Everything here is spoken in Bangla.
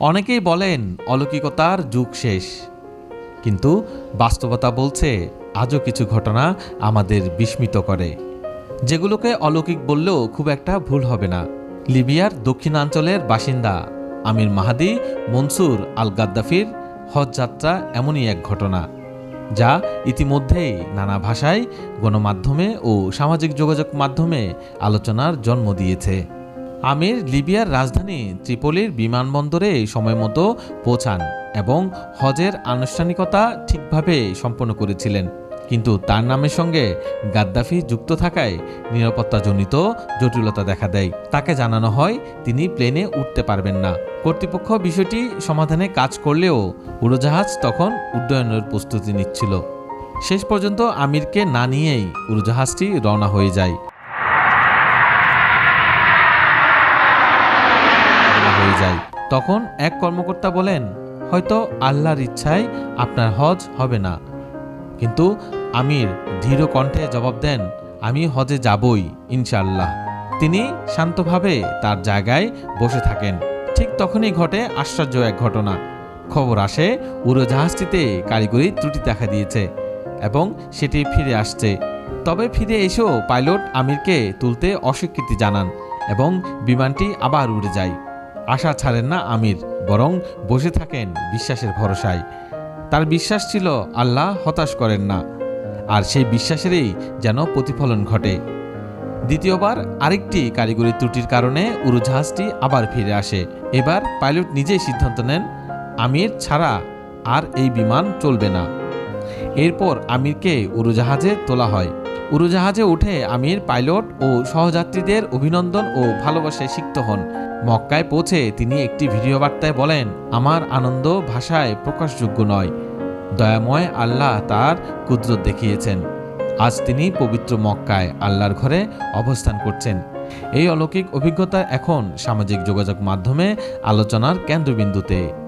অনেকেই বলেন অলৌকিকতার যুগ শেষ। কিন্তু বাস্তবতা বলছে আজও কিছু ঘটনা আমাদের বিস্মিত করে। যেগুলোকে অলৌকিক বললেও খুব একটা ভুল হবে না। লিবিয়ার দক্ষিণাঞ্চলের বাসিন্দা আমির মাহাদি মনসুর আল গাদ্দাফির হজ যাত্রা এমনই এক ঘটনা, যা ইতিমধ্যেই নানা ভাষায় গণমাধ্যমে ও সামাজিক যোগাযোগ মাধ্যমে আলোচনার জন্ম দিয়েছে। আমির লিবিয়ার রাজধানী ত্রিপোলির বিমানবন্দরে সময় মতো পৌঁছান এবং হজের আনুষ্ঠানিকতা ঠিকভাবে সম্পন্ন করেছিলেন। কিন্তু তার নামের সঙ্গে গাদ্দাফি যুক্ত থাকায় নিরাপত্তাজনিত জটিলতা দেখা দেয়। তাকে জানানো হয়, তিনি প্লেনে উঠতে পারবেন না। কর্তৃপক্ষ বিষয়টি সমাধানে কাজ করলেও উড়োজাহাজ তখন উড্ডয়নের প্রস্তুতি নিচ্ছিল। শেষ পর্যন্ত আমিরকে না নিয়েই উড়োজাহাজটি রওনা হয়ে যায় হয়ে যায়। তখন এক কর্মকর্তা বলেন, হয়তো আল্লাহর ইচ্ছায় আপনার হজ হবে না। কিন্তু আমির ধীর কণ্ঠে জবাব দেন, আমি হজে যাবই, ইনশাআল্লাহ। তিনি শান্তভাবে তার জায়গায় বসে থাকেন। ঠিক তখনই ঘটে আশ্চর্য এক ঘটনা। খবর আসে, উড়োজাহাজটিতে কারিগরি ত্রুটি দেখা দিয়েছে এবং সেটি ফিরে আসছে। তবে ফিরে এসেও পাইলট আমিরকে তুলতে অস্বীকৃতি জানান এবং বিমানটি আবার উড়ে যায়। আশা ছাড়েন না আমির, বরং বসে থাকেন বিশ্বাসের ভরসায়। তার বিশ্বাস ছিল আল্লাহ হতাশ করেন না, আর সেই বিশ্বাসেরই যেন প্রতিফলন ঘটে। দ্বিতীয়বার আরেকটি কারিগরি ত্রুটির কারণে উড়োজাহাজটি আবার ফিরে আসে। এবার পাইলট নিজেই সিদ্ধান্ত নেন, আমির ছাড়া আর এই বিমান চলবে না। এরপর আমিরকে উড়োজাহাজে তোলা হয়। উড়োজাহাজে উঠে আমির, পাইলট ও সহযাত্রীদের অভিনন্দন ও ভালোবাসায় সিক্ত হন। মক্কায় পৌঁছে তিনি একটি ভিডিও বার্তায় বলেন, আমার আনন্দ ভাষায় প্রকাশযোগ্য নয়। দয়াময় আল্লাহ তার কুদরত দেখিয়েছেন। আজ তিনি পবিত্র মক্কায় আল্লাহর ঘরে অবস্থান করছেন। এই অলৌকিক অভিজ্ঞতা এখন সামাজিক যোগাযোগ মাধ্যমে আলোচনার কেন্দ্রবিন্দুতে।